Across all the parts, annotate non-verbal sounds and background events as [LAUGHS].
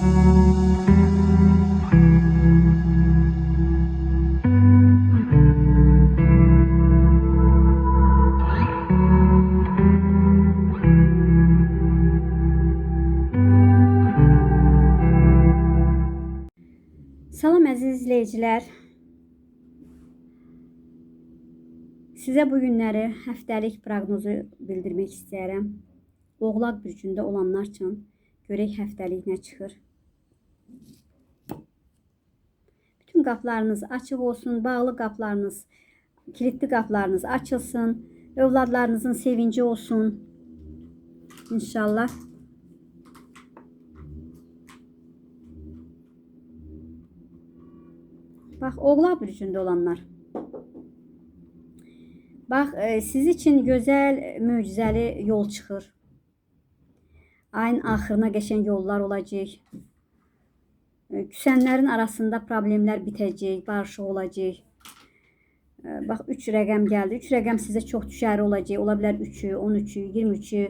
Salam əziz izləyicilər. Sizə bu günləri həftəlik proqnozu bildirmək istəyirəm. Oğlaq bürcündə olanlar üçün görək həftəlik nə çıxır. Bütün qapılarınız açıq olsun, bağlı qapılarınız, kilitli qapılarınız açılsın, övladlarınızın sevinci olsun. İnşallah. Bax, Oğlaq bürcündə olanlar. Bax, e, siz için gözəl, möcüzəli yol çıxır. Ayın axırına qəşəng yollar olacaq. Küsənlərin arasında problemlər bitəcək, barışıq olacaq. Bax, 3 rəqəm gəldi. 3 rəqəm sizə çox düşəri olacaq. Ola bilər 3-ü, 13-ü, 23-ü.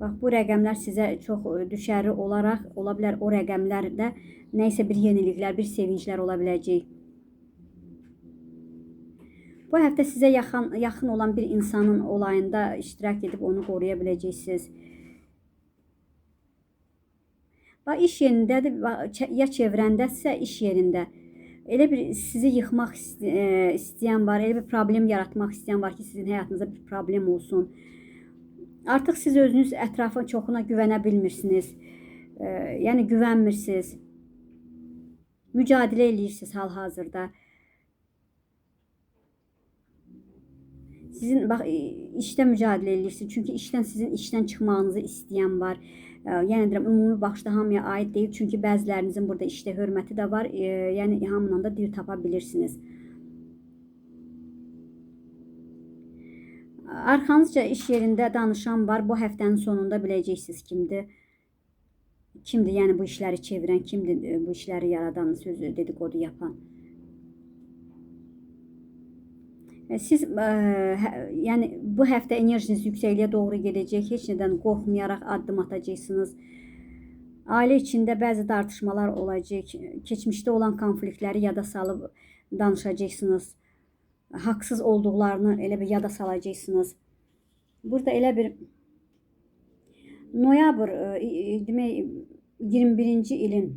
Bax, bu rəqəmlər sizə çox e, düşəri olaraq, ola bilər o rəqəmlərdə nə isə bir yeniliklər, bir sevinclər ola biləcək. Bu həftə sizə yaxın yaxın olan bir insanın olayında iştirak edib onu qoruya biləcəksiniz. Bax iş yerindədir, ya çevrəndəsə iş yerində. Elə bir sizi yıxmaq e, istəyən var, elə bir problem yaratmaq istəyən var ki, sizin həyatınızda bir problem olsun. Artıq siz özünüz ətrafın çoxuna güvənə bilmirsiniz. E, yəni güvənmirsiniz. Mücadilə eləyirsiniz hal-hazırda. Sizin bax işdə mücadilə eləyirsiniz. Çünki işdən sizin işdən çıxmağınızı istəyən var. Yəni deyirəm ümumi baxışda hamıya aid deyil. Çünki bəzilərinizin burada işdə hörməti də var. Yəni hamından da dil tapa bilirsiniz. Arxanızca iş yerində danışan var. Bu həftənin sonunda biləcəksiniz kimdir. Kimdir, yəni bu işləri çevirən, kimdir bu işləri yaradan, sözü dedikodu yapan. Siz ə, hə, yəni bu həftə enerjiniz yüksəkliyə doğru gedəcək. Heç nədən qorxmayaraq addım atacaqsınız. Ailə içində bəzi tartışmalar olacaq. Keçmişdə olan konfliktləri yada salıb danışacaqsınız. Haqsız olduqlarını elə bir yada salacaqsınız. Burada elə bir noyabr i- demək 21-ci ilin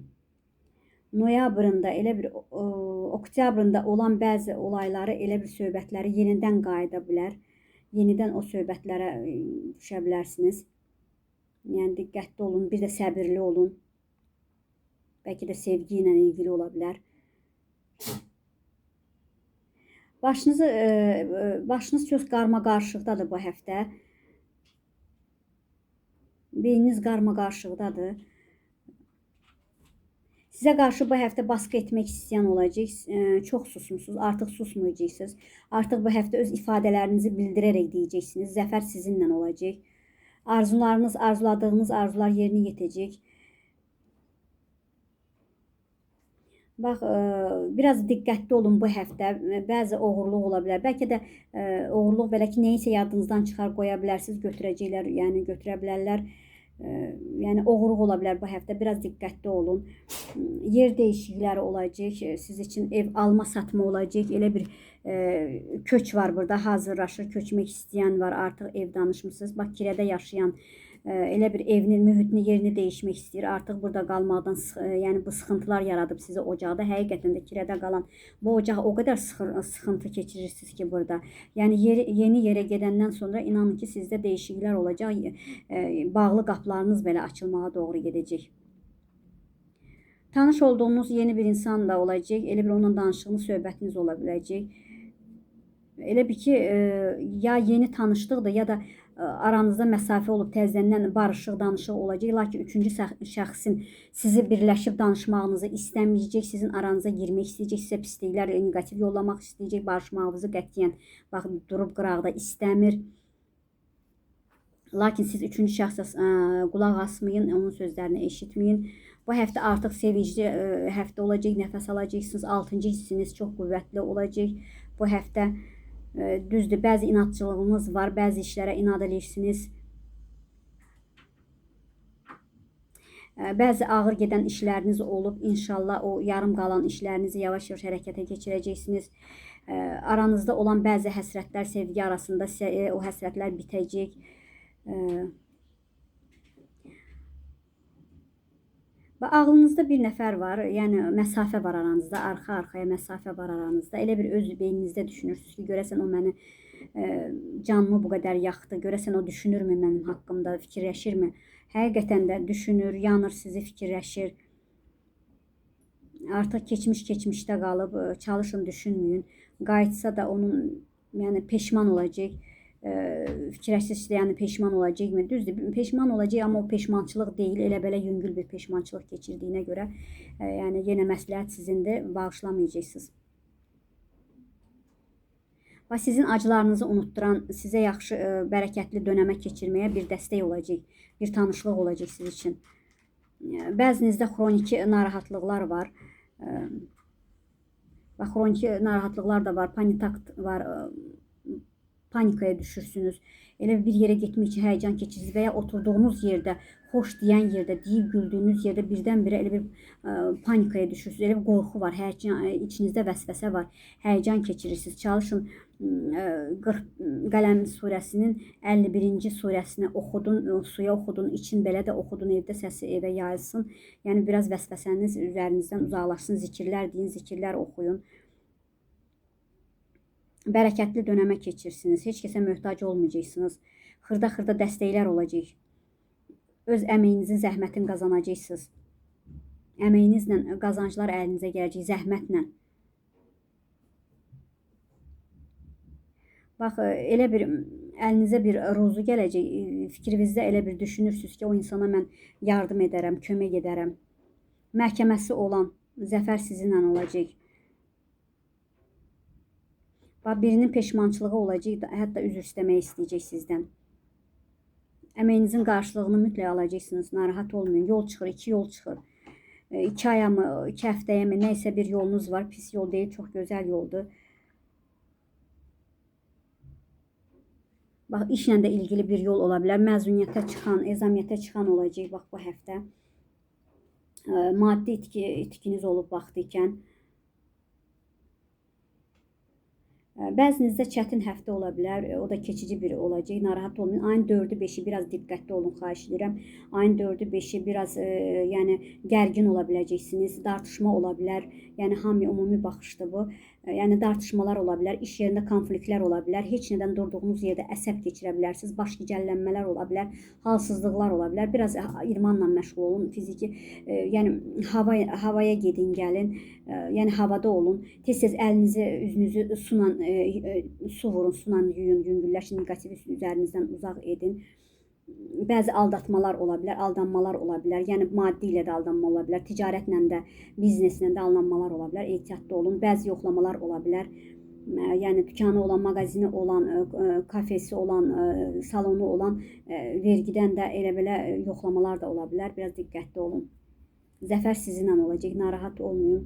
noyabrında elə bir ə, oktyabrında olan bəzi olayları, elə bir söhbətləri yenidən qayıda bilər. Yenidən o söhbətlərə düşə bilərsiniz. Yəni diqqətli olun, bir də səbirli olun. Bəlkə də sevgi ilə ilgili ola bilər. Başınızı ə, başınız çox qarma-qarışıqdadır bu həftə. Beyniniz qarma-qarışıqdadır. Sizə qarşı bu həftə baskı etmək istəyən olacaq. Çox susmusunuz, artıq susmayacaqsınız. Artıq bu həftə öz ifadələrinizi bildirərək deyəcəksiniz. Zəfər sizinlə olacaq. Arzularınız, arzuladığınız arzular yerinə yetəcək. Bax, biraz diqqətli olun bu həftə. Bəzi oğurluq ola bilər. Bəlkə də oğurluq belə ki, nəyisə yadınızdan çıxar qoya bilərsiniz, götürəcəklər, yəni götürə bilərlər. Yəni oğurluq ola bilər bu həftə. Biraz diqqətli olun. Yer dəyişiklikləri olacaq. Siz üçün ev alma satma olacaq. Elə bir köç var burada. Hazırlaşır, köçmək istəyən var. Artıq ev danışmısınız. Bax, kirədə yaşayan elə bir evinin mühitini, yerini dəyişmək istəyir. Artıq burada qalmaqdan, ə, yəni bu sıxıntılar yaradıb sizə ocaqda. Həqiqətən də kirədə qalan bu ocaq o qədər sıxır, sıxıntı keçirirsiniz ki burada. Yəni yeri, yeni yerə gedəndən sonra inanın ki, sizdə dəyişikliklər olacaq. Bağlı qapılarınız belə açılmağa doğru gedəcək. Tanış olduğunuz yeni bir insan da olacaq. Elə bir onunla danışığınız, söhbətiniz ola biləcək. Elə bir ki, e, ya yeni tanışlıqdır, ya da e, aranızda məsafə olub təzədən barışıq, danışıq olacaq. Lakin üçüncü şəx- şəxsin sizi birləşib danışmağınızı istəməyəcək, sizin aranıza girmək istəyəcək, sizə pisliklər, neqativ yollamaq istəyəcək, barışmağınızı qətiyyən bax durub qıraqda istəmir. Lakin siz üçüncü şəxsə qulaq asmayın, onun sözlərini eşitməyin. Bu həftə artıq sevincli ə, həftə olacaq, nəfəs alacaqsınız. 6-cı hissiniz çox qüvvətli olacaq. Bu həftə ə, düzdür, bəzi inadçılığınız var, bəzi işlərə inad edirsiniz. Ə, Bəzi ağır gedən işləriniz olub, inşallah o yarım qalan işlərinizi yavaş-yavaş hərəkətə keçirəcəksiniz. Ə, Aranızda olan bəzi həsrətlər, sevgi arasında e, o həsrətlər bitəcək. Ə, Və ağlınızda bir nəfər var, yəni məsafə var aranızda, arxa-arxaya məsafə var aranızda. Elə bir öz beyninizdə düşünürsüz ki, görəsən o məni e, canımı bu qədər yaxdı, görəsən o düşünürmü mənim haqqımda, fikirləşirmi? Həqiqətən də düşünür, yanır, sizi fikirləşir. Artıq keçmiş keçmişdə qalıb, e, çalışın düşünməyin. Qayıtsa da onun yəni peşman olacaq fikirləşsiniz də, yəni peşman olacaqmı? Düzdür, peşman olacaq, amma o peşmançılıq deyil, elə belə yüngül bir peşmançılıq keçirdiyinə görə, yəni yenə məsləhət sizindir, bağışlamayacaqsınız. Və sizin acılarınızı unutduran, sizə yaxşı ə, bərəkətli dönəmə keçirməyə bir dəstək olacaq, bir tanışlıq olacaq siz üçün. Bəzinizdə xroniki narahatlıqlar var. Və xroniki narahatlıqlar da var, panikakt var, panikaya düşürsünüz. Elə bir yerə getmək üçün həyəcan keçirirsiniz və ya oturduğunuz yerdə, xoş deyən yerdə, deyib güldüyünüz yerdə birdən-birə elə bir ə, panikaya düşürsünüz. Elə bir qorxu var, həyəcan içinizdə vəsvəsə var. Həyəcan keçirirsiniz. Çalışın ə, 40 Qələm surəsinin 51-ci surəsini oxudun, suya oxudun, için belə də oxudun, evdə səsi evə yayılsın. Yəni biraz vəsvəsəniz üzərinizdən uzaqlaşsın, zikirlər deyin, zikirlər oxuyun bərəkətli dönəmə keçirsiniz. Heç kəsə möhtac olmayacaqsınız. Xırda-xırda dəstəklər olacaq. Öz əməyinizin zəhmətini qazanacaqsınız. Əməyinizlə qazanclar əlinizə gələcək zəhmətlə. Bax, elə bir əlinizə bir ruzu gələcək, fikrinizdə elə bir düşünürsüz ki, o insana mən yardım edərəm, kömək edərəm. Məhkəməsi olan zəfər sizinlə olacaq. Birinin peşmançılığı olacaq, hətta üzr istəmək istəyəcək sizdən. Əməyinizin qarşılığını mütləq alacaqsınız. Narahat olmayın. Yol çıxır, iki yol çıxır. 2 aya mı, 2 həftəyə mi, nə isə bir yolunuz var. Pis yol deyil, çox gözəl yoldur. Bax, işlə də ilgili bir yol ola bilər. Məzuniyyətə çıxan, ezamiyyətə çıxan olacaq bax bu həftə. Maddi itki, itkiniz olub vaxtı ikən. Bəzinizdə çətin həftə ola bilər. O da keçici bir olacaq. Narahat olmayın. Ayın 4-ü, 5-i biraz diqqətli olun, xahiş edirəm. Ayın 4-ü, 5-i biraz e, yəni gərgin ola biləcəksiniz. Dartışma ola bilər. Yəni hamı ümumi baxışdır bu. Yəni dartışmalar ola bilər, iş yerində konfliktlər ola bilər. Heç nədən durduğunuz yerdə əsəb keçirə bilərsiniz. Baş gicəllənmələr ola bilər, halsızlıqlar ola bilər. Biraz idmanla məşğul olun, fiziki, e, yəni hava havaya gedin, gəlin. E, yəni havada olun. Tez-tez əlinizi, üzünüzü sunan e, e, su vurun, sunan yuyun, yüngülləşin, neqativ üzərinizdən uzaq edin. Bəzi aldatmalar ola bilər, aldanmalar ola bilər. Yəni maddi ilə də aldanma ola bilər, ticarətlə də, bizneslə də aldanmalar ola bilər. Ehtiyatlı olun. Bəzi yoxlamalar ola bilər. Yəni dükanı olan, mağazini olan, kafesi olan, salonu olan vergidən də elə belə yoxlamalar da ola bilər. Biraz diqqətli olun. Zəfər sizinlə olacaq. Narahat olmayın.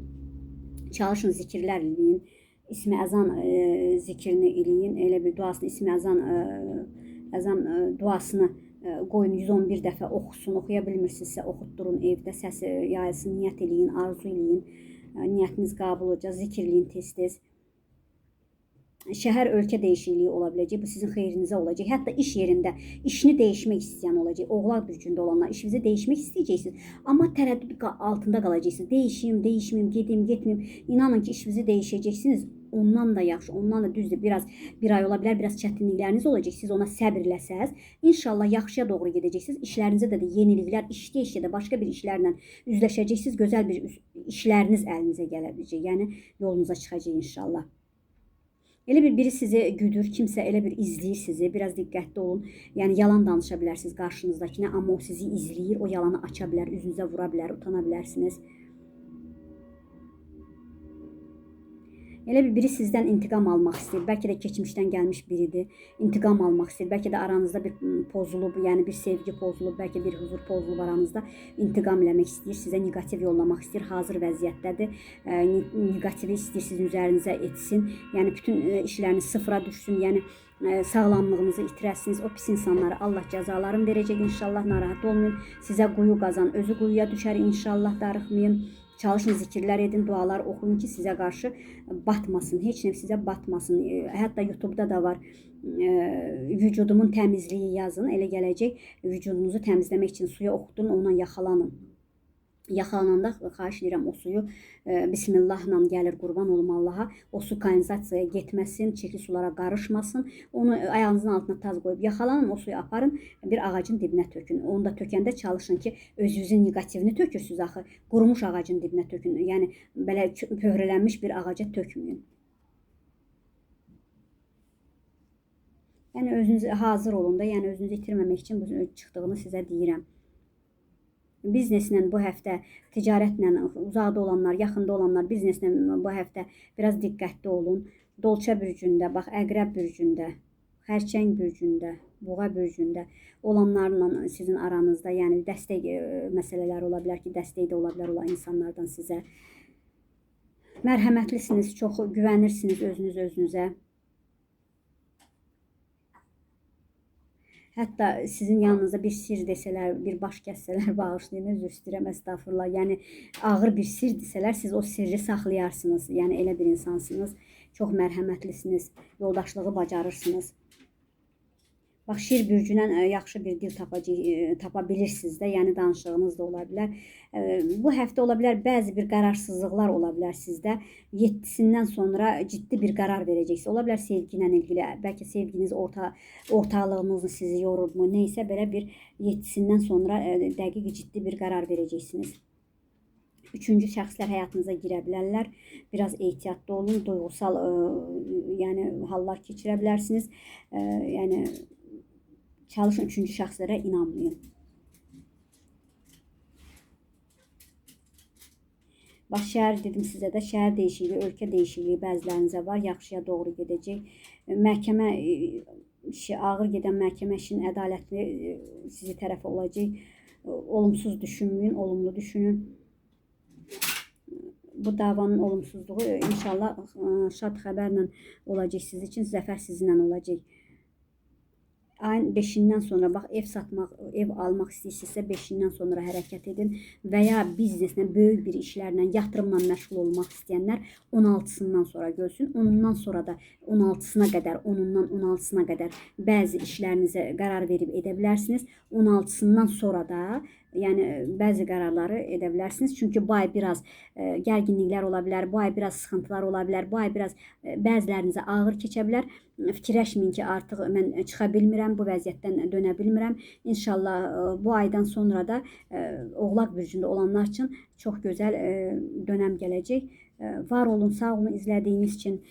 Çalışın zikirlər eləyin ismi əzan e, zikrini eləyin. Elə bir duasını, ismi əzan e, əzan e, duasını ə, qoyun 111 dəfə oxusun. Oxuya bilmirsinizsə oxutdurun evdə səsi yayılsın, niyyət eləyin, arzu eləyin. Niyyətiniz qəbul olacaq, zikirləyin tez-tez şəhər ölkə dəyişikliyi ola biləcək. Bu sizin xeyrinizə olacaq. Hətta iş yerində işini dəyişmək istəyən olacaq. Oğlaq bürcündə olanlar işinizi dəyişmək istəyəcəksiniz, amma tərəddüd altında qalacaqsınız. Dəyişim, dəyişməyim, gedim, getməyim. İnanın ki, işinizi dəyişəcəksiniz ondan da yaxşı, ondan da düzdür, biraz bir ay ola bilər, biraz çətinlikləriniz olacaq. Siz ona səbirləsəz, inşallah yaxşıya doğru gedəcəksiniz. İşlərinizdə də, də yeniliklər, işdə-işdə də başqa bir işlərlə üzləşəcəksiniz. Gözəl bir işləriniz əlinizə gələ biləcək. Yəni yolunuza çıxacaq inşallah. Elə bir biri sizi güdür, kimsə elə bir izləyir sizi. Biraz diqqətli olun. Yəni yalan danışa bilərsiniz qarşınızdakına, amma o sizi izləyir, o yalanı aça bilər, üzünüzə vura bilər, utana bilərsiniz. Elə bir biri sizdən intiqam almaq istəyir. Bəlkə də keçmişdən gəlmiş biridir. İntiqam almaq istəyir. Bəlkə də aranızda bir m, pozulub, yəni bir sevgi pozulub, bəlkə bir huzur pozulub aranızda. İntiqam eləmək istəyir, sizə neqativ yollamaq istəyir. Hazır vəziyyətdədir. E, ne- Negativi istəyir sizin üzərinizə etsin. Yəni bütün e, işləriniz sıfıra düşsün. Yəni e, sağlamlığınızı itirəsiniz. O pis insanlara Allah cəzalarını verəcək inşallah. Narahat olmayın. Sizə quyu qazan, özü quyuya düşər inşallah. Darıxmayın. Çalışın zikirlər edin, dualar oxuyun ki, sizə qarşı batmasın. Heç nə sizə batmasın. E, Hətta YouTube-da da var. E, vücudumun təmizliyi yazın. Elə gələcək. Vücudunuzu təmizləmək üçün suya oxudun, ondan yaxalanın. Yaxalananda xahiş edirəm o suyu e, bismillahla gəlir qurban olum Allaha. O su kanalizasiyaya getməsin, çirkli sulara qarışmasın. Onu e, ayağınızın altına taz qoyub yaxalanın, o suyu aparın, bir ağacın dibinə tökün. Onu da tökəndə çalışın ki, özünüzün neqativini tökürsüz axı. Qurumuş ağacın dibinə tökün. Yəni belə pöhrələnmiş bir ağaca tökməyin. Yəni özünüz hazır olun da, yəni özünüzü itirməmək üçün bu çıxdığını sizə deyirəm. Bizneslə bu həftə ticarətlə uzaqda olanlar, yaxında olanlar bizneslə bu həftə biraz diqqətli olun. Dolça bürcündə, bax Əqrəb bürcündə, Xərçəng bürcündə, Buğa bürcündə olanlarla sizin aranızda, yəni dəstək e, məsələləri ola bilər ki, dəstək də ola bilər olan insanlardan sizə. Mərhəmətlisiniz, çox güvənirsiniz özünüz özünüzə. Hətta sizin yanınızda bir sir desələr, bir baş kəssələr, [LAUGHS] bağışlayın, üzr istəyirəm, əstəğfurullah. Yəni ağır bir sir desələr, siz o sirri saxlayarsınız. Yəni elə bir insansınız. Çox mərhəmətlisiniz, yoldaşlığı bacarırsınız. Bax şir bürcünə ə, yaxşı bir dil tapacaq, ə, tapa bilirsiniz də, yəni danışığınız da ola bilər. Ə, Bu həftə ola bilər bəzi bir qərarsızlıqlar ola bilər sizdə. 7-sindən sonra ciddi bir qərar verəcəksiniz. Ola bilər sevgi ilə ilgili, bəlkə sevginiz orta ortağlığınız sizi yorubmu, nə isə belə bir 7-sindən sonra dəqiq ciddi bir qərar verəcəksiniz. Üçüncü şəxslər həyatınıza girə bilərlər. Biraz ehtiyatlı olun, duyğusal ə, yəni hallar keçirə bilərsiniz. Ə, yəni çalışın üçüncü şəxslərə inanmayın. Bax şəhər dedim sizə də şəhər dəyişikliyi, ölkə dəyişikliyi bəzilərinizə var, yaxşıya doğru gedəcək. E, Məhkəmə e, işi ağır gedən məhkəmə işinin ədalətli e, sizi tərəfə olacaq. E, Olumsuz düşünməyin, olumlu düşünün. Bu davanın olumsuzluğu e, inşallah e, şad xəbərlə olacaq siz üçün, zəfər sizinlə olacaq. Ayın 5-dən sonra bax ev satmaq, ev almaq istəyirsinizsə 5-dən sonra hərəkət edin və ya bizneslə, böyük bir işlərlə, yatırımla məşğul olmaq istəyənlər 16-sından sonra görsün. Ondan sonra da 16-sına qədər, 10-undan 16-sına qədər bəzi işlərinizə qərar verib edə bilərsiniz. 16-sından sonra da yəni bəzi qərarları edə bilərsiniz. Çünki bu ay biraz e, gərginliklər ola bilər, bu ay biraz sıxıntılar ola bilər, bu ay biraz e, bəzilərinizə ağır keçə bilər. Fikirləşməyin ki, artıq mən çıxa bilmirəm, bu vəziyyətdən dönə bilmirəm. İnşallah e, bu aydan sonra da e, Oğlaq bürcündə olanlar üçün çox gözəl e, dönəm gələcək. E, Var olun, sağ olun izlədiyiniz üçün.